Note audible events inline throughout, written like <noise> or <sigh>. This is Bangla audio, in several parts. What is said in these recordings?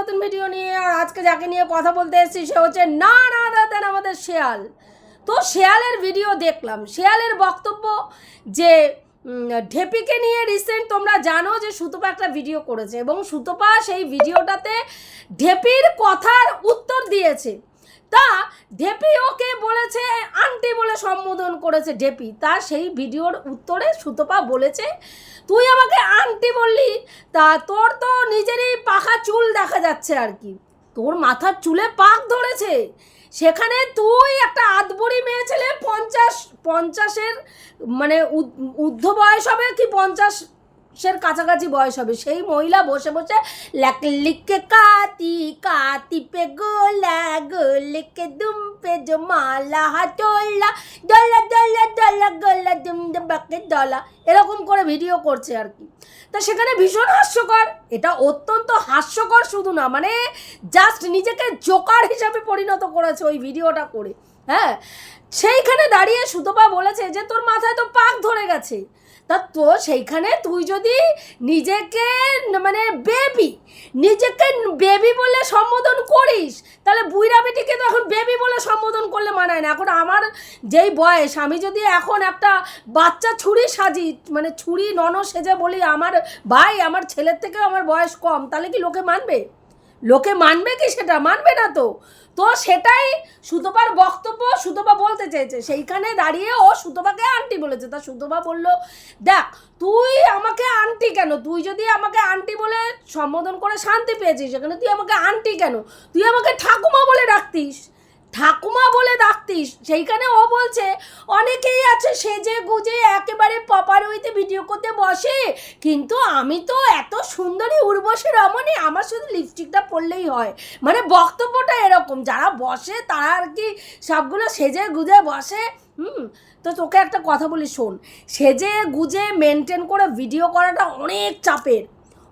নতুন ভিডিও নিয়ে আর আজকে যাকে নিয়ে কথা বলতে এসেছি, সে হচ্ছে না না দাদান আমাদের শেয়াল। তো শেয়ালের ভিডিও দেখলাম। শেয়ালের বক্তব্য যে ঢেপিকে নিয়ে রিসেন্ট তোমরা জানো যে সুতপা একটা ভিডিও করেছে এবং সুতপা সেই ভিডিওটাতে ঢেপির কথার উত্তর দিয়েছে। তা ঢেপি ওকে বলেছে, আন্টি বলে সম্বোধন করেছে ডেপি। তা সেই ভিডিওর উত্তরে সুতপা বলেছে, তুই আমাকে আন্টি বললি, তা তোর তো নিজেরই পাখা চুল দেখা যাচ্ছে আর কি। তোর মাথার চুলে পাক ধরেছে। সেখানে তুই একটা আদবড়ি মেয়ে ছেলে, পঞ্চাশ, পঞ্চাশের মানে ঊর্ধ্ব বয়স হবে কি পঞ্চাশের কাছাকাছি বয়স হবে। সেই মহিলা বসে বসে লাক লিখে কাতি কাতি পে গোলা, গোলকে দুম পে জমালা হাটোলা ডলা ডলা ডলা গোলা, দুম বাকে ডলা এরকম করে ভিডিও করছে আর কি। তা সেখানে ভীষণ হাস্যকর। এটা অত্যন্ত হাস্যকর শুধু না মানে জাস্ট নিজেকে জোকার হিসাবে পরিণত করেছে ওই ভিডিওটা করে। হ্যাঁ? সেইখানে দাঁড়িয়ে সুতপা বলেছে যে, তোর মাথায় তো পাক ধরে গেছে। তা তো সেইখানে তুই যদি নিজেকে মানে বেবি, নিজেকে বেবি বলে সম্বোধন করিস, তাহলে বুইরা বেটিকে তো এখন বেবি বলে সম্বোধন করলে মানায় না। এখন আমার যেই বয়স, আমি যদি এখন একটা বাচ্চা ছুরি সাজি মানে ছুরি নন সেজে বলি, আমার ভাই, আমার ছেলের থেকেও আমার বয়স কম, তাহলে কি লোকে মানবে? লোকে মানবে কি সেটা? মানবে না তো। তো সেটাই সুতপার বক্তব্য সুতপা বলতে চেয়েছে সেইখানে দাঁড়িয়ে ও সুতপাকে আন্টি বলেছে। তা সুতপা বলল, দেখ, তুই আমাকে আন্টি কেন? তুই যদি আমাকে আন্টি বলে সম্বোধন করে শান্তি পেয়েছিস, সেখানে তুই আমাকে আন্টি কেন? তুই আমাকে ঠাকুমা বলে ডাকতিস। ঠাকুমা বলে ডাকতিস, সেইখানে ও বলছে, অনেকেই আছে সেজে গুজে একেবারে পপার হইতে ভিডিও করতে বসে, কিন্তু আমি তো এত সুন্দরী উর্বশী রমণী, আমার শুধু লিপস্টিকটা পরলেই হয়। মানে বক্তব্যটা এরকম, যারা বসে তারা আর কি সবগুলো সেজে গুজে বসে। হুম, তো তোকে একটা কথা বলি, শোন, সেজে গুজে মেনটেন করে ভিডিও করাটা অনেক চাপের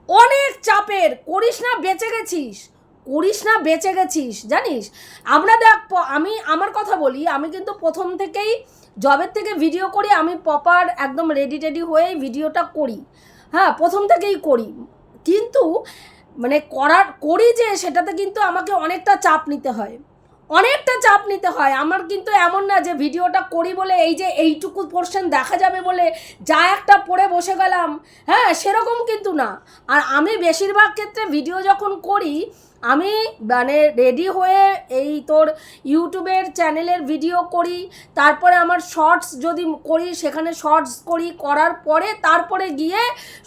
অনেক চাপের, করিস না, বেঁচে গেছিস। করিস না, বেঁচে গেছিস, জানিস? আমরা দেখ আমি, আমার কথা বলি, আমি কিন্তু প্রথম থেকেই জবের থেকে ভিডিও করি, আমি প্রপার একদম রেডি টেডি হয়ে ভিডিওটা করি। হ্যাঁ প্রথম থেকেই করি। কিন্তু মানে করার, করি যে, সেটাতে কিন্তু আমাকে অনেকটা চাপ নিতে হয়। অনেকটা চাপ নিতে হয়। আমার কিন্তু এমন না যে ভিডিওটা করি বলে এই যে, এইটুকু পোর্শন দেখা যাবে বলে যা একটা পড়ে বসে গেলাম। হ্যাঁ সেরকম কিন্তু না। আর আমি বেশিরভাগ ক্ষেত্রে ভিডিও যখন করি আমি মানে রেডি হয়ে এই তোর ইউটিউবের চ্যানেলের ভিডিও করি, তারপরে আমার শর্টস যদি করি, সেখানে শর্টস করি, করার পরে তারপরে গিয়ে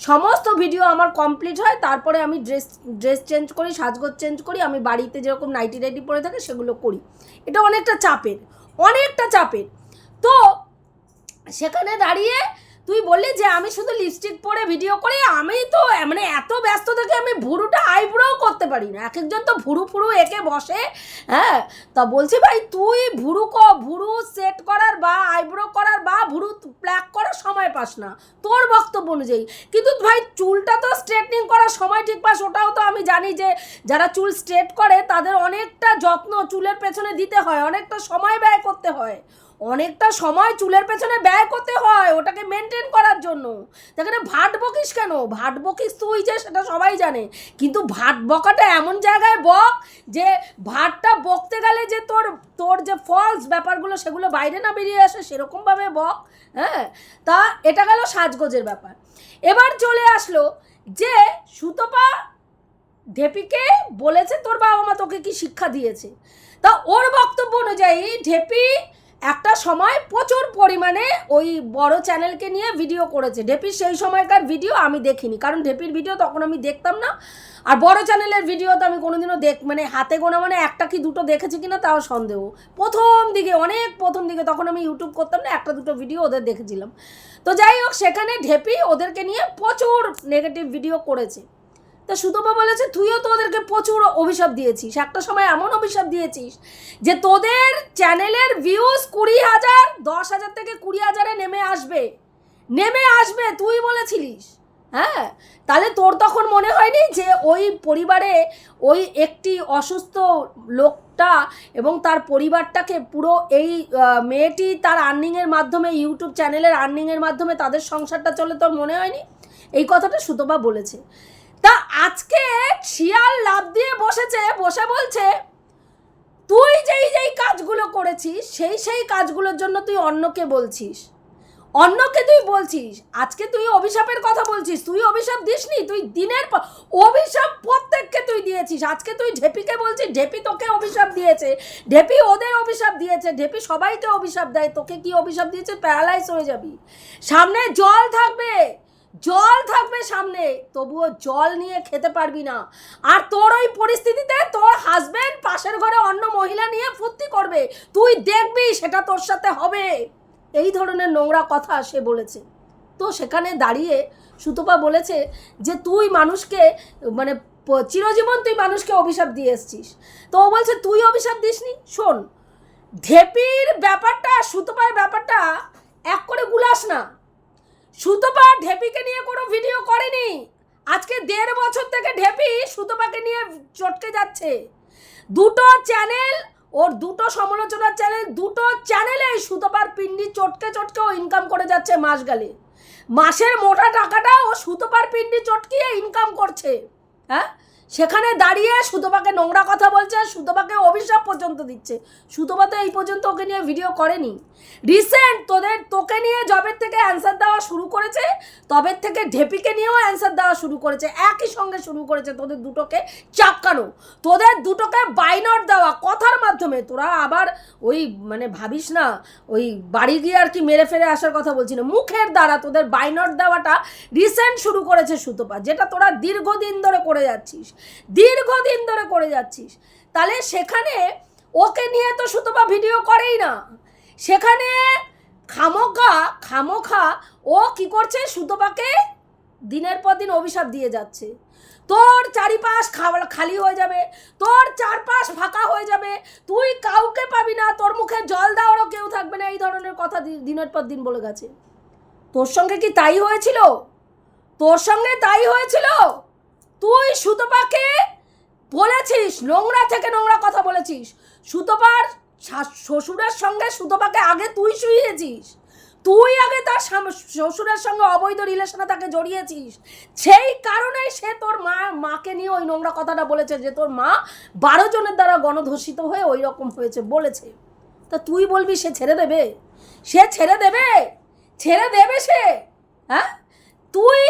সমস্ত ভিডিও আমার কমপ্লিট হয়, তারপরে আমি ড্রেস ড্রেস চেঞ্জ করি, সাজগোজ চেঞ্জ করি, আমি বাড়িতে যেরকম নাইটি নাইটি পরে থাকে, সেগুলো করি। এটা অনেকটা চাপের অনেকটা চাপের। তো সেখানে দাঁড়িয়ে তুই বললি যে আমি শুধু লিপস্টিক পরে ভিডিও করি, আমি তো মানে এত ব্যস্ত থাকি আমি ভুরুটা আইব্রোও করতে পারি না। এক একজন তো ভুরু ফুরু এঁকে বসে হ্যাঁ? তা বলছি ভাই, তুই ভুরু ক, ভুরু সেট করার বা আইব্রো করার বা ভুরু প্ল্যাক করার সময় পাস না। তোর বক্তব্য অনুযায়ী। কিন্তু ভাই, চুলটা তো স্ট্রেটনিং করার সময় ঠিক পাস, ওটাও তো আমি জানি যে যারা চুল স্ট্রেট করে, তাদের অনেকটা যত্ন চুলের পেছনে দিতে হয়, অনেকটা সময় ব্যয় করতে হয়। অনেকটা সময় চুলের পেছনে ব্যয় করতে হয়, ওটাকে মেনটেন করার জন্য। সেখানে ভাট বকিস কেন? ভাট বকিস তুই যে, সেটা সবাই জানে। কিন্তু ভাট বকাটা এমন জায়গায় বক যে, ভাটটা বকতে গেলে যে তোর তোর যে ফলস ব্যাপারগুলো, সেগুলো বাইরে না বেরিয়ে আসে, সেরকমভাবে বক হ্যাঁ? তা এটা গেল সাজগোজের ব্যাপার। এবার চলে আসলো যে, সুতপা ঢেপিকে বলেছে তোর বাবা মা তোকে কি শিক্ষা দিয়েছে? তা ওর বক্তব্য অনুযায়ী ঢেপি একটা সময় প্রচুর পরিমাণে ওই বড় চ্যানেলকে নিয়ে ভিডিও করেছে। ঢেপির সেই সময়কার ভিডিও আমি দেখিনি, কারণ ঢেপির ভিডিও তখন আমি দেখতাম না। আর বড় চ্যানেলের ভিডিও তো আমি কোনোদিনও দেখ মানে হাতে গোনা মানে একটা কি দুটো দেখেছি কিনা তাও সন্দেহ। প্রথম দিকে, অনেক প্রথম দিকে তখন আমি ইউটিউব করতাম না, একটা দুটো ভিডিও ওদের দেখেছিলাম। তো যাই হোক, সেখানে ঢেপি ওদেরকে নিয়ে প্রচুর নেগেটিভ ভিডিও করেছে। তা সুতপা বলেছে, তুইও তো ওদেরকে প্রচুর অভিশাপ দিয়েছিস। একটা সময় এমন অভিশাপ দিয়েছিস যে তোদের চ্যানেলের ভিউজ কুড়ি হাজার, দশ হাজার থেকে কুড়ি হাজারে নেমে আসবে। নেমে আসবে, তুই বলেছিলিস। হ্যাঁ? তাহলে তোর তখন মনে হয়নি যে ওই পরিবারে ওই একটি অসুস্থ লোকটা এবং তার পরিবারটাকে পুরো এই মেয়েটি তার আর্নিংয়ের মাধ্যমে, ইউটিউব চ্যানেলের আর্নিংয়ের মাধ্যমে তাদের সংসারটা চলে? তোর মনে হয়নি? এই কথাটা সুতপা বলেছে। তা আজকে শিয়াল লাভ দিয়ে বসেছে, বসে বলছে, তুই যেই যেই কাজগুলো করেছিস, সেই সেই কাজগুলোর জন্য তুই অন্যকে বলছিস। অন্যকে তুই বলছিস। আজকে তুই অভিশাপের কথা বলছিস। তুই অভিশাপ দিসনি? তুই দিনের অভিশাপ প্রত্যেককে তুই দিয়েছিস। আজকে তুই ঢেপিকে বলছিস, ঢেপি তোকে অভিশাপ দিয়েছে। ঢেপি ওদের অভিশাপ দিয়েছে। ঢেপি সবাইকে অভিশাপ দেয়। তোকে কি অভিশাপ দিয়েছে? প্যারালাইজ হয়ে যাবি। সামনে জল থাকবে। জল থাকবে সামনে, তবুও জল নিয়ে খেতে পারবি না। আর তোর ওই পরিস্থিতিতে তোর হাজবেন্ড পাশের ঘরে অন্য মহিলা নিয়ে ফুর্তি করবে। তুই দেখবি সেটা তোর সাথে হবে। এই ধরনের নোংরা কথা সে বলেছে। তো সেখানে দাঁড়িয়ে সুতপা বলেছে যে, তুই মানুষকে মানে চিরজীবন তুই মানুষকে অভিশাপ দিয়ে এসছিস। তো ও বলছে, তুই অভিশাপ দিসনি? শোন, ঢেপির ব্যাপারটা, সুতপার ব্যাপারটা এক করে গুলাস না। সুতপা ঢেপিকে নিয়ে কোনো ভিডিও করেনি। আজকে দেড় বছর থেকে ঢেপি সুতপাকে নিয়ে চটকে যাচ্ছে। দুটো চ্যানেল, ওর দুটো সমালোচনার চ্যানেল, দুটো চ্যানেলে সুতপার পিন্ডি চটকে চটকে ও ইনকাম করে যাচ্ছে মাস গেলে মাসের মোটা টাকাটা ও সুতপার পিন্ডি চটকিয়ে ইনকাম করছে। হ্যাঁ? সেখানে দাঁড়িয়ে সুতপাকে নোংরা কথা বলছে, সুতপাকে অভিশাপ পর্যন্ত দিচ্ছে। সুতপা তো এই পর্যন্ত ওকে নিয়ে ভিডিও করেনি। রিসেন্ট তোদের, তোকে নিয়ে জবের থেকে অ্যান্সার দেওয়া শুরু করেছে তবের থেকে ঢেপিকে নিয়েও অ্যান্সার দেওয়া শুরু করেছে। একই সঙ্গে শুরু করেছে তোদের দুটোকে চাপকানো। তোদের দুটোকে বাইনট দেওয়া কথার মাধ্যমে। তোরা আবার ওই মানে ভাবিস না, ওই বাড়ি গিয়ে আর কি মেরে ফেরে আসার কথা বলছি না। মুখের দ্বারা তোদের বাইনট দেওয়াটা রিসেন্ট শুরু করেছে সুতপা, যেটা তোরা দীর্ঘদিন ধরে করে যাচ্ছিস। দীর্ঘদিন ধরে করে যাচ্ছিস। তাহলে সেখানে ওকে নিয়ে তো সুতপা ভিডিও করেই না। সেখানে খামোখা খামোখা, ও কি করছে? সুতপাকে দিনের পর দিন অভিশাপ দিয়ে যাচ্ছে। তোর চারিপাশ খালি হয়ে যাবে। তোর চারপাশ ফাঁকা হয়ে যাবে। তুই কাউকে পাবি না। তোর মুখে জল দেওয়ারও কেউ থাকবে না। এই ধরনের কথা দিনের পর দিন বলে গেছে। তোর সঙ্গে কি তাই হয়েছিল? তোর সঙ্গে তাই হয়েছিল? তুই সুতপাকে বলেছিস, নোংরা থেকে নোংরা কথা বলেছিস। সুতপার শ্বশুরের সঙ্গে সুতপাকে আগে তুই শুয়েছিস তুই আগে তার শ্বশুরের সঙ্গে অবৈধ রিলেশনে তাকে জড়িয়েছিস। সেই কারণেই সে তোর মা, মাকে নিয়ে ওই নোংরা কথাটা বলেছে যে তোর মা বারো জনের দ্বারা গণধর্ষিত হয়ে ওই রকম হয়েছে, বলেছে। তা তুই বলবি সে ছেড়ে দেবে? সে ছেড়ে দেবে? ছেড়ে দেবে সে? হ্যাঁ? তুই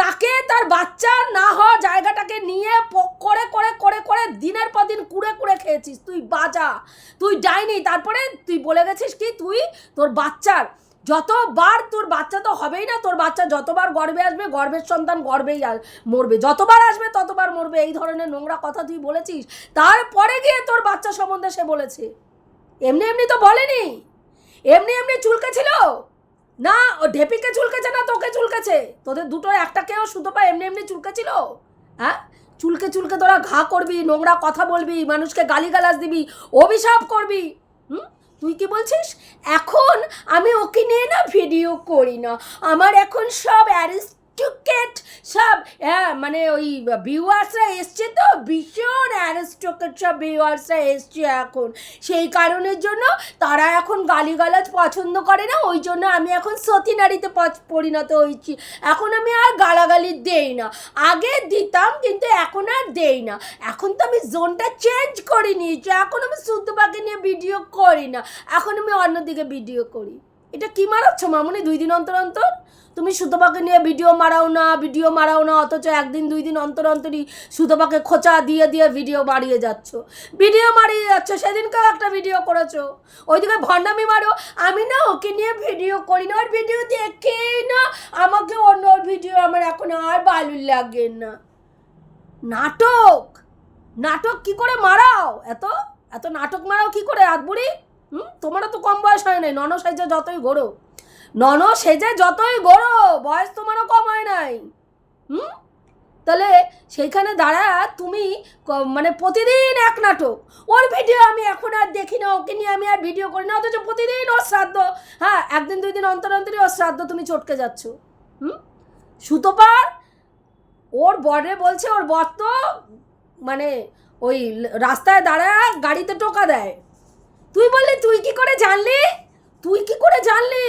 তাকে তার বাচ্চার না হওয়া জায়গাটাকে নিয়ে করে করে করে করে দিনের পর দিন কুড়ে কুড়ে খেয়েছিস। তুই বাজা। তুই যাইনি। তারপরে তুই বলে গেছিস কি, তুই তোর বাচ্চার যতবার তোর বাচ্চা তো হবেই না, তোর বাচ্চা যতবার গর্বে আসবে, গর্বের সন্তান গর্বেই মরবে। যতবার আসবে, ততবার মরবে। এই ধরনের নোংরা কথা তুই বলেছিস। তারপরে গিয়ে তোর বাচ্চা সম্বন্ধে সে বলেছে। এমনি এমনি তো বলেনি। এমনি এমনি চুলকেছিল? না, ও ঢেপিকে চুলকেছে না, তোকে চুলকেছে তোদের দুটোর একটাকেও শুধু পা এমনি এমনি চুলকেছিল হ্যাঁ? চুলকে চুলকে তোরা ঘা করবি, নোংরা কথা বলবি, মানুষকে গালিগালাজ দিবি, অভিশাপ করবি। হুম? তুই কি বলছিস? এখন আমি ওকে নিয়ে না ভিডিও করি না। আমার এখন সব অ্যারিস্টোকেট সব হ্যাঁ মানে ওই ভিউয়ার্সরা এসছে তো, ভীষণ অ্যারিস্টোকেট সব ভিউয়ার্সরা এসছে এখন। সেই কারণের জন্য তারা এখন গালিগালাজ পছন্দ করে না, ওই জন্য আমি এখন সতী নারীতে পরিণত হয়েছি। এখন আমি আর গালাগালি দেই না। আগে দিতাম, কিন্তু এখন আর দেই না। এখন তো আমি জোনটা চেঞ্জ করে নিয়েছি, এখন আমি সুতপাকে নিয়ে ভিডিও করি না। এখন আমি অন্যদিকে ভিডিও করি। এটা কি মারাচ্ছ মামুনি, দুই দিন অন্তর অন্তর? তুমি সুতপাকে নিয়ে ভিডিও মারাও না, ভিডিও মারাও না, অথচ একদিন, দুই দিন অন্তর অন্তরই সুতপাকে খোঁচা দিয়ে দিয়ে ভিডিও মারিয়ে যাচ্ছ। ভিডিও মারিয়ে যাচ্ছ, সেদিনকেও একটা ভিডিও করেছ। ওইদিকে ভণ্ডামি মারো, আমি না ওকে নিয়ে ভিডিও করি না, ওর ভিডিও দেখে না আমাকে অন্য ভিডিও আমার এখন আর ভালো লাগে না। নাটক! নাটক কি করে মারাও? এত? এত নাটক মারাও কি করে আদবুড়ি হুম? তোমারও তো কম বয়স হয় নাই নন সাইজে যতই ঘোরো। নন সেজে যতই ঘোরো বয়স তোমারও কম হয় নাই। হুম? তাহলে সেইখানে দাঁড়া তুমি মানে প্রতিদিন এক নাটক। ওর ভিডিও আমি এখন আর দেখি না, ওকে নিয়ে আমি আর ভিডিও করি না, অথচ প্রতিদিন ওর শ্রাদ্ধ হ্যাঁ একদিন দুই দিন অন্তর অন্তরই ওর শ্রাদ্ধ তুমি চটকে যাচ্ছ। হুম? সুতোপার, ওর বরে বলছে, ওর বর তো মানে ওই রাস্তায় দাঁড়া গাড়িতে টোকা দেয়। তুই বললি, তুই কি করে জানলি? তুই কি করে জানলি?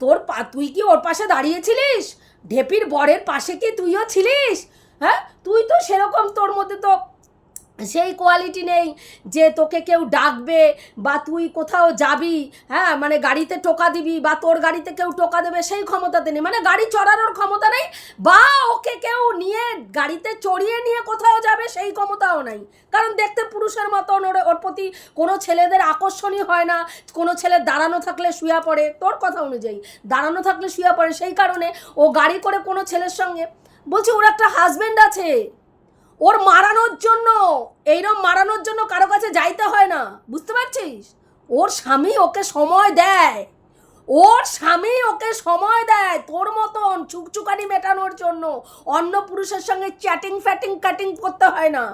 তোর পা, তুই কি ওর পাশে দাঁড়িয়েছিলিস? ঢেপির বরের পাশে কি তুইও ছিলিস? হ্যাঁ? তুই তো সেরকম তোর মধ্যে তো সেই কোয়ালিটি নেই যে তোকে কেউ ডাকবে বা তুই কোথাও যাবি হ্যাঁ মানে গাড়িতে টোকা দিবি বা তোর গাড়িতে কেউ টোকা দেবে সেই ক্ষমতাতে নেই। মানে গাড়ি চড়ানোর ক্ষমতা নেই বা ওকে কেউ নিয়ে গাড়িতে চড়িয়ে নিয়ে কোথাও যাবে সেই ক্ষমতাও নাই। কারণ দেখতে পুরুষের মতন ওর ওর প্রতি কোনো ছেলেদের আকর্ষণই হয় না। কোনো ছেলে দাঁড়ানো থাকলে শুয়া পড়ে, তোর কথা অনুযায়ী দাঁড়ানো থাকলে শুয়া পড়ে। সেই কারণে ও গাড়ি করে কোনো ছেলের সঙ্গে, বলছি ওর একটা হাজব্যান্ড আছে। ওর মারানোর জন্য এইরকম মারানোর জন্য কারও কাছে যাইতে হয় না, বুঝতে পারছিস? ওর স্বামী ওকে সময় দেয়, ওর স্বামী ওকে সময় দেয় তোর মতন চুকচুকানি মেটানোর জন্য, অন্য পুরুষের সঙ্গে চ্যাটিং ফ্যাটিং কাটিং করতে হয় না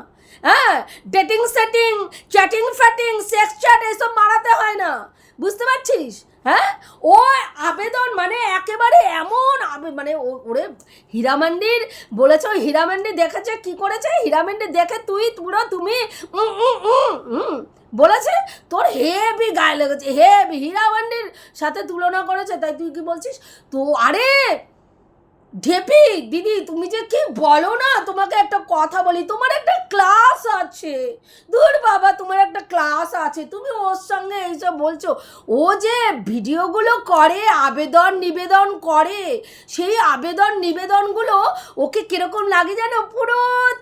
হ্যাঁ? Dating setting chatting fatting sex chat এসব মারাতে হয় না, বুঝতে পারছিস? হ্যাঁ? ও আবেদন মানে একেবারে এমন মানে ওরে হীরামান্ডির বলেছ হীরামান্ডি দেখেছে, কি করেছে? হীরামান্ডি দেখে তুই পুরো তুমি বলেছে? তোর হেভি গায়ে লেগেছে, হেভি। হীরামান্ডির সাথে তুলনা করেছে, তাই তুই কি বলছিস? তো আরে ঢেপি, দিদি, তুমি যে কি বলো না? তোমাকে একটা কথা বলি, তোমার একটা ক্লাস আছে। দূর বাবা, তোমার একটা ক্লাস আছে। তুমি ওর সঙ্গে এইসব বলছো। ও যে ভিডিওগুলো করে, আবেদন নিবেদন করে, সেই আবেদন নিবেদনগুলো ওকে কীরকম লাগে জানো? পুরো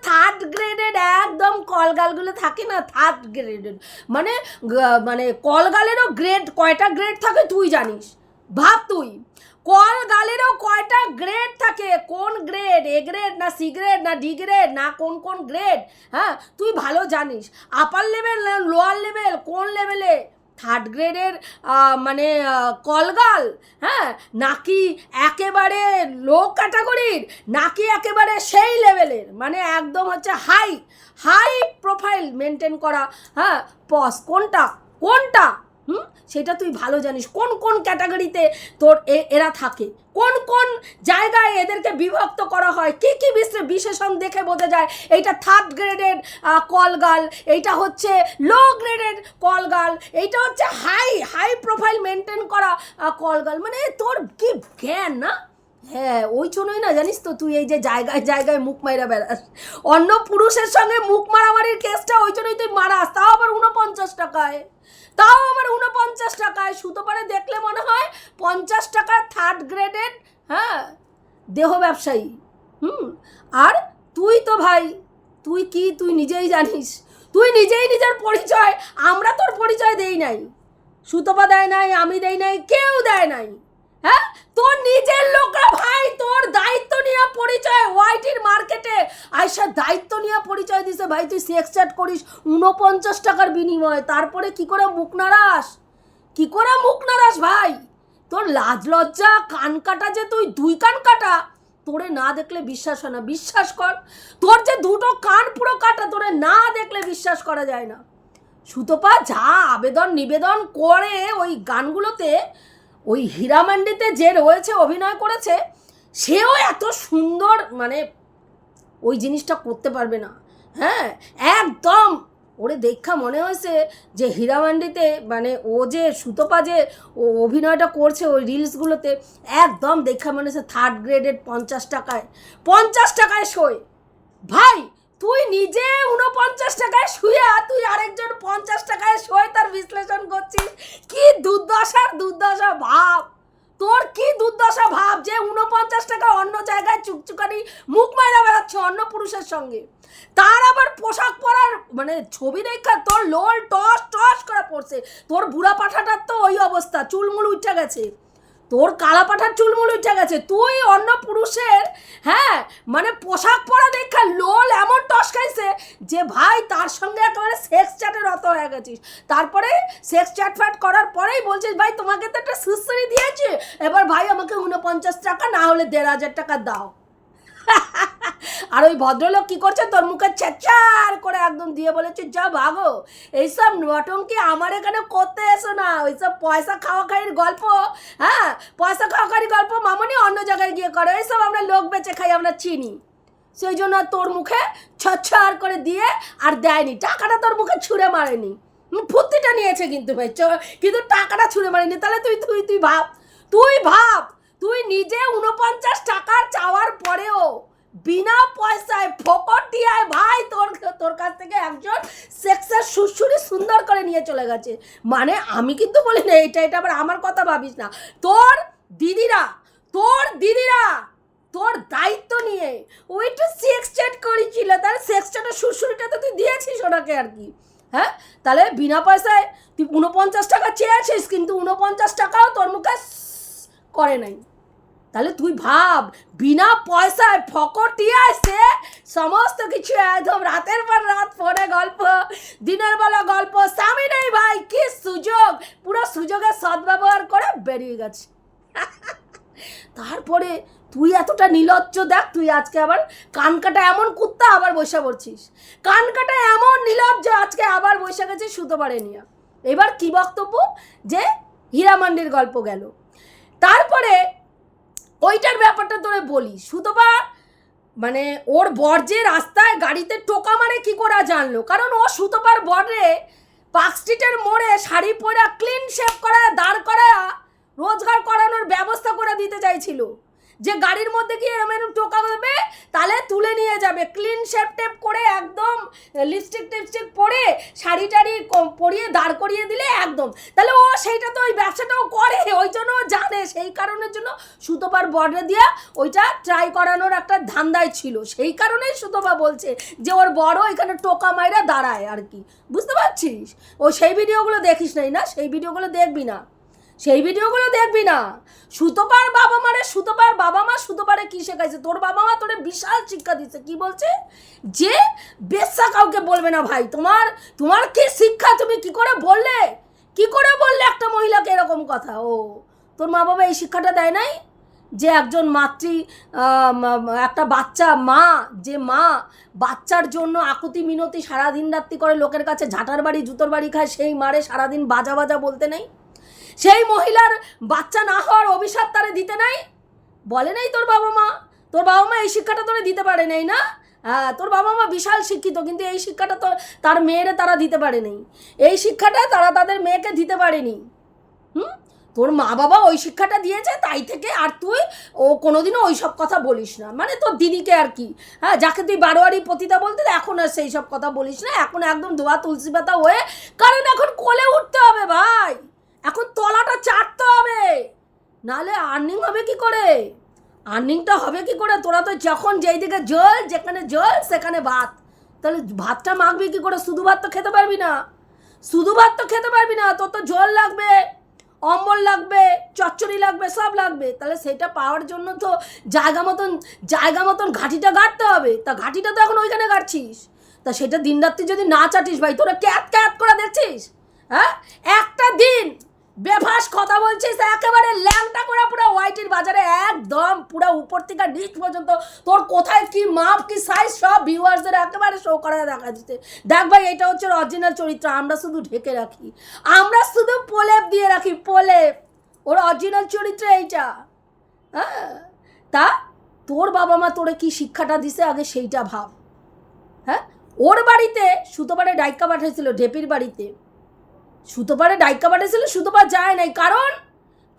থার্ড গ্রেডের একদম কলগালগুলো থাকে না? থার্ড গ্রেডের মানে মানে কলগালেরও গ্রেড কয়টা গ্রেড থাকে তুই জানিস? ভাব তুই। কল গালেরও কয়টা গ্রেড থাকে? কোন গ্রেড এ গ্রেড না সি গ্রেড না ডি গ্রেড না কোন কোন গ্রেড হ্যাঁ তুই ভালো জানিস। আপার লেভেল না লোয়ার লেভেল কোন লেভেলে থার্ড গ্রেডের মানে কলগাল হ্যাঁ? নাকি একেবারে লো ক্যাটাগরির নাকি একেবারে সেই লেভেলের মানে একদম হচ্ছে হাই হাই প্রোফাইল মেনটেন করা হ্যাঁ? পস কোনটা? কোনটা? হুম? সেটা তুই ভালো জানিস। কোন কোন ক্যাটাগরিতে তোর এরা থাকে? কোন কোন জায়গায় এদেরকে বিভক্ত করা হয়? কি কি বিশেষণ দেখে বোঝা যায়? এইটা থার্ড গ্রেডের কলগাল এইটা হচ্ছে লো গ্রেডের কলগাল এইটা হচ্ছে হাই হাই প্রোফাইল মেনটেন করা কলগাল মানে তোর কি জ্ঞান না? হ্যাঁ ওই জন্যই না, জানিস তো তুই এই যে জায়গায় জায়গায় মুখ মাইরা বেড়াস। অন্য পুরুষের সঙ্গে মুখ মারামারির কেসটা ওই জন্যই তুই মারাস, তাও আবার টাকায়। তাও আবার উনপঞ্চাশ টাকায়। সুতো পারে দেখলে মনে হয় পঞ্চাশ টাকা থার্ড গ্রেডের হ্যাঁ দেহ ব্যবসায়ী। হুম, আর তুই তো ভাই, তুই কি তুই নিজেই জানিস? তুই নিজেই নিজের পরিচয়। আমরা তোর পরিচয় দেই নাই। সুতপা দেয় নাই, আমি দেই নাই, কেউ দেয় নাই। হ্যাঁ? তোর নিজের লোকরা ভাই, তোর দায়িত্ব নিয়ে পরিচয় ওয়াইটির মার্কেটে আইসা দায়িত্ব নিয়ে পরিচয় দিছে। ভাই, তুই সেক্স চ্যাট করিস উনপঞ্চাশ টাকার বিনিময়ে। তারপরে কি করে মুখ নাড়াস? কি করে মুখ নাড়াস ভাই? তোর লাজ লজ্জা, কান কাটা যে তুই, দুই কান কাটা। তোরে না দেখলে বিশ্বাস হয় না। বিশ্বাস কর, তোর যে দুটো কান পুরো কাটা, তোরে না দেখলে বিশ্বাস করা যায় না। সুতপা, যা আবেদন নিবেদন করে ওই গানগুলোতে ওই হীরামান্ডিতে যে রয়েছে, অভিনয় করেছে, সেও এত সুন্দর মানে ওই জিনিসটা করতে পারবে না। হ্যাঁ একদম। ওরে দেখা মনে হয়েছে যে হীরামান্ডিতে মানে ও যে সুতপা যে ও অভিনয়টা করছে ওই রিলসগুলোতে, একদম দেখা মনে হয়েছে থার্ড গ্রেডের পঞ্চাশ টাকায়। পঞ্চাশ টাকায় শোয় ভাই তুই নিজে উনপঞ্চাশ টাকায় শুয়ে তুই আরেকজন পঞ্চাশ টাকায় শুয়ে তার বিশ্লেষণ করছিস। কি দুর্দশার দুর্দশা ভাব। তোর কি দুর্দশা ভাব যে উনপঞ্চাশ টাকা অন্য জায়গায় চুকচুকানি মুখ মারা বেড়াচ্ছে অন্য পুরুষের সঙ্গে? তার আবার পোশাক পরার মানে ছবি দেখা তোর লোল টস টস করা পড়ছে। তোর বুড়া পাঠাটার তো ওই অবস্থা, চুলমুল উঠে গেছে। তোর কালা পাঠার চুলমুল উঠে গেছে, তুই অন্য পুরুষের হ্যাঁ মানে পোশাক পরা দেখা লোল এমন টস খাইছে যে ভাই তার সঙ্গে একেবারে সেক্স চ্যাটের রত হয়ে গেছিস। তারপরে সেক্স চ্যাট ফ্যাট করার পরেই বলছিস, ভাই, তোমাকে তো একটা সুস্থরি দিয়েছে, এবার ভাই আমাকে উনপঞ্চাশ টাকা না হলে দেড় হাজার টাকা দাও। <laughs> আর ওই ভদ্রলোক কি করছে? তোর মুখে চেচার করে একদম দিয়ে বলেছে, যা ভাগো এইসব নটঙ্কি আমার এখানে করতে এসো না। ওইসব পয়সা খাওয়া খাইয়ের গল্প হ্যাঁ? পয়সা খাওয়া খাইয়ের গল্প মামনি অন্য জায়গায় গিয়ে করে। এইসব আমরা লোক বেচে খাই, আমরা চিনি। সেই জন্য তোর মুখে ছচ্ছার করে দিয়ে আর দেয়নি। টাকাটা তোর মুখে ছুঁড়ে মারেনি। ফুর্তিটা নিয়েছে কিন্তু ভাই কিন্তু টাকাটা ছুঁড়ে মারেনি। তাহলে তুই তুই তুই ভাব তুই ভাব তুই নিজে উনপঞ্চাশ টাকার চাওয়ার পরেও বিনা পয়সায় ফোকট দিয়ে ভাই তোর তোর কাছ থেকে একজন সেক্সের সুসুরি সুন্দর করে নিয়ে চলে গেছে। মানে আমি কিন্তু বলি না, এটা এটা আবার আমার কথা ভাবিস না। তোর দিদিরা তোর দিদিরা, তোর দায়িত্ব নিয়ে ও একটু সেক্স চ্যাট করেছিল, তাহলে সেক্স চ্যাটের সুরসুরিটা তো তুই দিয়েছিস ওনাকে আর কি। হ্যাঁ? তাহলে বিনা পয়সায় তুই উনপঞ্চাশ টাকা চেয়েছিস, কিন্তু উনপঞ্চাশ টাকাও তোর মুখে করে নাই। তাহলে তুই ভাব, বিনা পয়সায় ফকটিয়ায় সে সমস্ত কিছু একদম রাতের পর রাত ফোনে গল্প, দিনের বেলা গল্প, স্বামী নেই ভাই, কি সুযোগ! পুরো সুযোগের সদ্ব্যবহার করে বেরিয়ে গেছে। তারপরে তুই এতটা নিলজ্জ, দেখ তুই আজকে আবার কান কাটা এমন কুত্তা আবার বসে পড়ছিস। কান কাটা এমন নিলজ্জ আজকে আবার বসে গেছে সুতো পারে নিয়ে। এবার কি বক্তব্য? যে হীরামান্ডির গল্প গেল। তারপরে ওইটার ব্যাপারটা তোরে বলি, সুতপা মানে ওর বর যে রাস্তায় গাড়িতে টোকা মারে কি করে জানলো? কারণ ও সুতপার বরে পার্ক স্ট্রিটের মোড়ে শাড়ি পরা ক্লিন শেভ করা, দাঁড় করা, রোজগার করানোর ব্যবস্থা করে দিতে চাইছিল। যে গাড়ির মধ্যে গিয়ে এরম এরম টোকা দেবে তাহলে তুলে নিয়ে যাবে। ক্লিন শেপ টেপ করে একদম লিপস্টিক টিপস্টিক পরে শাড়ি টাড়ি পরিয়ে দাঁড় করিয়ে দিলে একদম। তাহলে ও সেইটা তো ওই ব্যবসাটাও করে, ওই জন্য জানে। সেই কারণের জন্য সুতোপার বর্ডার দিয়ে ওইটা ট্রাই করানোর একটা ধান্দায় ছিল। সেই কারণেই সুতোপা বলছে যে ওর বড় এখানে টোকা মাইরা দাঁড়ায় আর কি। বুঝতে পারছিস? ও সেই ভিডিওগুলো দেখিস নাই না? সেই ভিডিওগুলো দেখবি না। সেই ভিডিওগুলো দেখবি না। সুতোপার বাবা মারে সুতোপার বাবা মা সুতোপারে কি শেখাইছে? তোর বাবা মা তোরে বিশাল শিক্ষা দিচ্ছে কি বলছে? যে বেশ্যা কাউকে বলবে না ভাই। তোমার তোমার কি শিক্ষা? তুমি কি করে বললে? কি করে বললে একটা মহিলাকে এরকম কথা? ও, তোর মা বাবা এই শিক্ষাটা দেয় নাই? যে একজন মাতৃ একটা বাচ্চা মা, যে মা বাচ্চার জন্য আকুতি মিনতি সারাদিন রাত্রি করে লোকের কাছে ঝাঁটার বাড়ি, জুতোর বাড়ি খায়, সেই মারে সারাদিন বাজা বাজা বলতে নেই? সেই মহিলার বাচ্চা না হওয়ার অভিশাপ তারে দিতে নাই? বলে নাই তোর বাবা মা? তোর বাবা মা এই শিক্ষাটা তোরে দিতে পারে নাই না? হ্যাঁ তোর বাবা মা বিশাল শিক্ষিত, কিন্তু এই শিক্ষাটা তো তার মেয়েরে তারা দিতে পারে নাই। এই শিক্ষাটা তারা তাদের মেয়েকে দিতে পারেনি। হুম? তোর মা বাবা ওই শিক্ষাটা দিয়েছে, তাই থেকে আর তুই ও কোনোদিনও ওই সব কথা বলিস না। মানে তোর দিদিকে আর কি। হ্যাঁ যাকে তুই বারোয়ারি পতিতা বলতে এখন আর সেই সব কথা বলিস না। এখন একদম ধোয়া তুলসী পাতা হয়ে কারণ এখন কোলে উঠতে হবে ভাই। এখন তলাটা চাটতে হবে। নাহলে আর্নিং হবে কি করে? আর্নিংটা হবে কি করে? তোরা তো যখন যেই দিকে জল, যেখানে জল, সেখানে ভাত। তাহলে ভাতটা মাখবি কি করে? শুধু ভাত তো খেতে পারবি না। শুধু ভাত তো খেতে পারবি না, তোর তো জল লাগবে, অম্বল লাগবে, চচ্চড়ি লাগবে, সব লাগবে। তাহলে সেটা পাওয়ার জন্য তো জায়গা মতন জায়গা মতন ঘাটিটা গাড়তে হবে। তা ঘাটিটা তো এখন ওইখানে গাড়ছিস তা সেটা দিন রাত্রি যদি না চাটিস ভাই, তোরা ক্যাত ক্যাত করে দেখছিস হ্যাঁ? একটা দিন বেফাস কথা বলছিস একেবারে ল্যাংটা করে পুরো হোয়াইটের বাজারে, একদম পুরো উপর থেকে নিচ পর্যন্ত। তোর কোথায় কি মাপ, কি সাইজ সব ভিউয়ার্সদের একেবারে শো করা দেখা দিচ্ছে দেখ ভাই, এটা হচ্ছে অরিজিনাল চরিত্র, আমরা শুধু ঢেকে রাখি। আমরা শুধু প্রলেপ দিয়ে রাখি, প্রলেপ। ওর অরিজিনাল চরিত্র এইটা। হ্যাঁ? তা তোর বাবা মা তোরে কি শিক্ষাটা দিছে, আগে সেইটা ভাব। হ্যাঁ? ওর বাড়িতে সুতোপাড়ে ডাইকা পাঠিয়েছিল, ঢেপির বাড়িতে। সুতোপাড়ে ডাইকা পাঠিয়েছিল সুতোপা যায় নাই। কারণ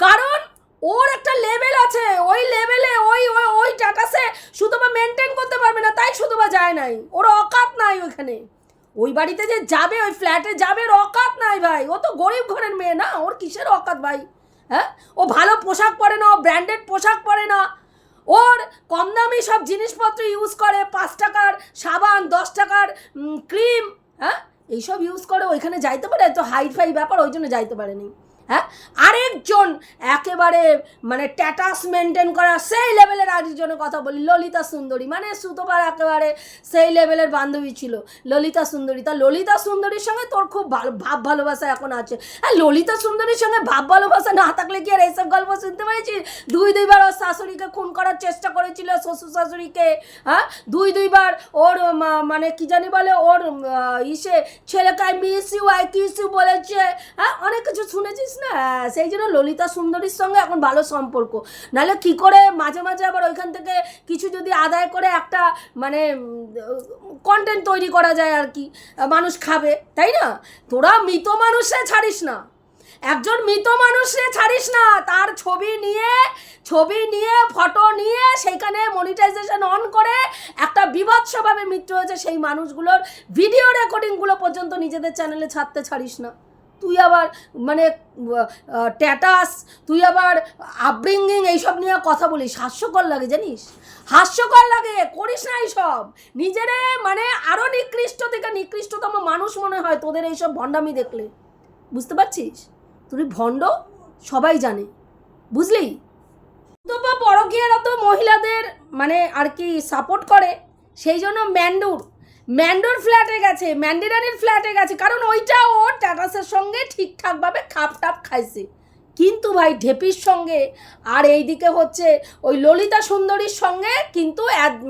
কারণ ওর একটা লেভেল আছে। ওই লেভেলে ওই ওই ওই টাকাসে সুতোপা মেনটেন করতে পারবে না, তাই সুতোপা যায় নাই। ওর অকাত নাই ওখানে। ওই বাড়িতে যে যাবে, ওই ফ্ল্যাটে যাবে, ওর অকাত নাই ভাই। ও তো গরিব ঘরের মেয়ে না, ওর কিসের অকাত ভাই? হ্যাঁ? ও ভালো পোশাক পরে না, ও ব্র্যান্ডেড পোশাক পরে না। ওর কম দামি সব জিনিসপত্র ইউজ করে, পাঁচ টাকার সাবান, দশ টাকার ক্রিম হ্যাঁ? এইসব ইউজ করে ওইখানে যাইতে পারে তো হাই ফাই ব্যাপার ওই জন্য যাইতে পারেনি। হ্যাঁ? আরেকজন একেবারে মানে ট্যাটাস মেনটেন করা, সেই লেভেলের আরেকজনের কথা বলি, ললিতা সুন্দরী। মানে সুতোপার একেবারে সেই লেভেলের বান্ধবী ছিল, ললিতা সুন্দরী। তা ললিতা সুন্দরীর সঙ্গে তোর খুব ভালো, ভাব ভালোবাসা এখন আছে। হ্যাঁ ললিতা সুন্দরীর সঙ্গে ভাব ভালোবাসা না থাকলে কি আর এইসব গল্প শুনতে পেরেছি দুই, দুইবার ওর শাশুড়িকে খুন করার চেষ্টা করেছিল শ্বশুর শাশুড়িকে হ্যাঁ? দুই, দুইবার ওর মানে কি জানি বলে, ওর ইসে ছেলেকে miss you I kiss you বলেছে হ্যাঁ? অনেক কিছু শুনেছিস? না? সেই জন্য ললিতা সুন্দরীর সঙ্গে এখন ভালো সম্পর্ক। নাহলে কি করে মাঝে মাঝে আবার ওইখান থেকে কিছু যদি আদায় করে একটা মানে কন্টেন্ট তৈরি করা যায় আর কি, মানুষ খাবে, তাই না? তোরা মৃত মানুষে ছাড়িস না। একজন মৃত মানুষে ছাড়িস না। তার ছবি নিয়ে ছবি নিয়ে ফটো নিয়ে সেইখানে মনিটাইজেশন অন করে একটা বিভৎসভাবে মৃত্যু হয়েছে সেই মানুষগুলোর ভিডিও রেকর্ডিংগুলো পর্যন্ত নিজেদের চ্যানেলে ছাড়তে ছাড়িস না। তুই আবার মানে ট্যাটাস তুই আবার আপব্রিঙ্গিং এইসব নিয়ে কথা বলিস, হাস্যকর লাগে জানিস? হাস্যকর লাগে, করিস না এইসব। নিজেরে মানে আরও নিকৃষ্ট থেকে নিকৃষ্টতম মানুষ মনে হয় তোদের এইসব ভণ্ডামি দেখলে। বুঝতে পারছিস? তুই ভণ্ড সবাই জানে। বুঝলি? তো বা পরকীয়ারা তো মহিলাদের মানে আর কি সাপোর্ট করে, সেই জন্য ম্যান্ডুর ম্যান্ডুর ফ্ল্যাটে গেছে ম্যান্ডিরানির ফ্ল্যাটে গেছে, কারণ ওইটা ও টাটাসের সঙ্গে ঠিকঠাকভাবে খাপ টাপ খাইছে। কিন্তু ভাই, ঢেপির সঙ্গে আর এই দিকে হচ্ছে ওই ললিতা সুন্দরীর সঙ্গে কিন্তু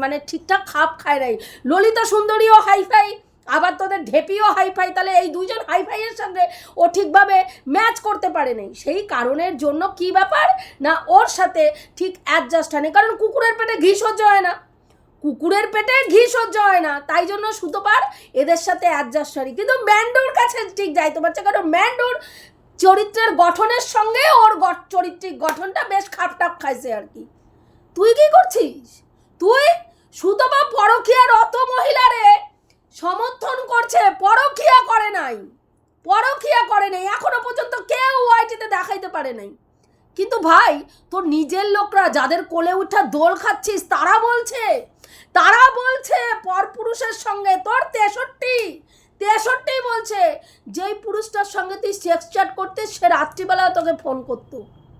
মানে ঠিকঠাক খাপ খায় নাই। ললিতা সুন্দরীও হাইফাই আবার তোদের ঢেপিও হাইফাই তাহলে এই দুইজন হাইফাইয়ের সঙ্গে ও ঠিকভাবে ম্যাচ করতে পারে নাই। সেই কারণের জন্য কি ব্যাপার? না ওর সাথে ঠিক অ্যাডজাস্ট হয়নি, কারণ কুকুরের পেটে ঘি সহ্য হয় না। কুকুরের পেটে ঘি সহ্য হয় না, তাই জন্য সুতোপার এদের সাথে অ্যাডজাস্ট হয় কিন্তু ম্যান্ডোর কাছে ঠিক যাইতে পারছে কারণ ম্যান্ডোর চরিত্রের গঠনের সঙ্গে ওর চরিত্রিক গঠনটা বেশ খাপটাপ খাইছে আর কি। তুই কি করছিস? তুই সুতপা পরকীয়ার অত মহিলারে সমর্থন করছে, পরকীয়া করে নাই। পরকীয়া করে নাই, এখনও পর্যন্ত কেউ ওয়াইটিতে দেখাইতে পারে নাই। কিন্তু ভাই, তোর নিজের লোকরা যাদের কোলে উঠা দোল খাচ্ছিস, তারা বলছে তারা বলছে পরপুরুষের সঙ্গে তোর তেষট্টি তেষট্টি বলছে, যেই পুরুষটার সঙ্গে তুই সেক্স চ্যাট করতে সে রাত্রিবেলা তোকে ফোন করতো।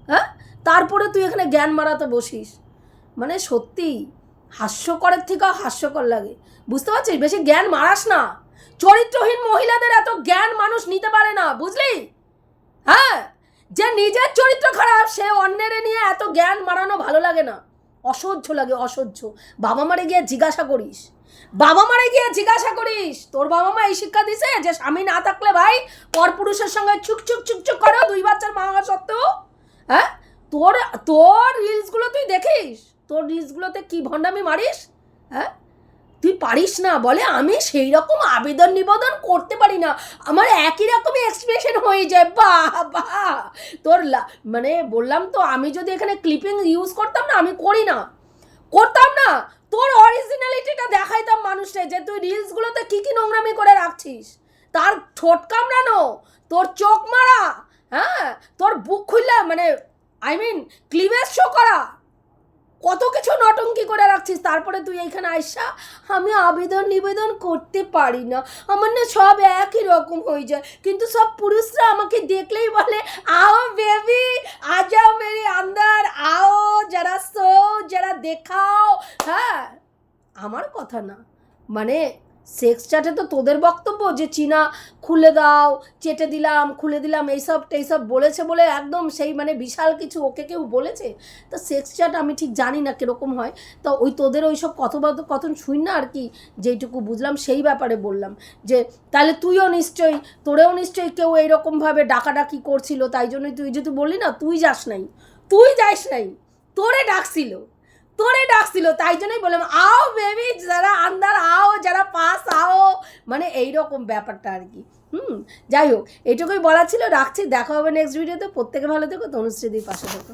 হ্যাঁ? তারপরে তুই এখানে জ্ঞান মারাতে বসিস। মানে সত্যি, হাস্যকরের থেকেও হাস্যকর লাগে। বুঝতে পারছিস? বেশি জ্ঞান মারাস না। চরিত্রহীন মহিলাদের এত জ্ঞান মানুষ নিতে পারে না, বুঝলি? হ্যাঁ? যে নিজের চরিত্র খারাপ, সে অন্যের নিয়ে এত জ্ঞান মারানো ভালো লাগে না। অসহ্য লাগে, অসহ্য। বাবা মারে গিয়ে জিজ্ঞাসা করিস। বাবা মারে গিয়ে জিজ্ঞাসা করিস, তোর বাবা মা এই শিক্ষা দিছে যে স্বামী না থাকলে ভাই পরপুরুষের সঙ্গে চুক চুক করো দুই বাচ্চার মা হওয়া সত্ত্বেও? হ্যাঁ? তোর তোর রিলসগুলো তুই দেখিস? তোর রিলসগুলোতে কি ভণ্ডামি মারিস? হ্যাঁ? তুই পারিস না, বলে আমি সেই রকম আবেদন নিবেদন করতে পারি না। আমার একই রকমই এক্সপ্রেশন হয়ে যায় বাহ বাহ তোর মানে বললাম তো, আমি যদি এখানে ক্লিপিং ইউজ করতাম না, আমি করি না। করতাম না। তোর অরিজিনালিটিটা দেখাইতাম মানুষকে যে তুই রিলসগুলোতে কী কী নোংরামি করে রাখছিস। তার ঠোঁট কামড়ানো, তোর চোখ মারা হ্যাঁ? তোর বুক খুললে মানে আই মিন ক্লিভেজ শো করা। কত কিছু নটঙ্কি করে রাখছিস, তারপরে তুই এইখানে আইসা আমি আবেদন নিবেদন করতে পারি না। আমার না সব একই রকম হয়ে যায়। কিন্তু সব পুরুষরা আমাকে দেখলেই বলে, আও বেবি, আ যাও মেরি আন্দার, আও যারা সো যারা দেখাও। হ্যাঁ আমার কথা না। মানে সেক্স চ্যাটে তো তোদের বক্তব্য যে, চীনা, খুলে দাও, চেটে দিলাম, খুলে দিলাম, এইসব টেইসব বলেছে বলে একদম সেই মানে বিশাল কিছু ওকে কেউ বলেছে? তা সেক্স চ্যাট আমি ঠিক জানি না কীরকম হয়। তো ওই তোদের ওই সব কথোপকথন শুন না আর কি, যেইটুকু বুঝলাম সেই ব্যাপারে বললাম। যে, তাহলে তুইও নিশ্চয়ই, তোরেও নিশ্চয়ই কেউ এইরকমভাবে ডাকাডাকি করছিল, তাই জন্যই তুই যে তুই বললি না, তুই যাস নাই, তুই যাস নাই, তোরে ডাকছিল। তোরে ডাকছিল, তাই জন্যই বললাম, আও বেবি যারা আন্দার আও, যারা পাস আও। মানে এই রকম ব্যাপারটা আর কি। হুম, যাই হোক এটুকুই বলা ছিল, রাখছি, দেখা হবে নেক্সট ভিডিওতে প্রত্যেকে ভালো থেকো তনুশ্রীদির পাশে থেকো।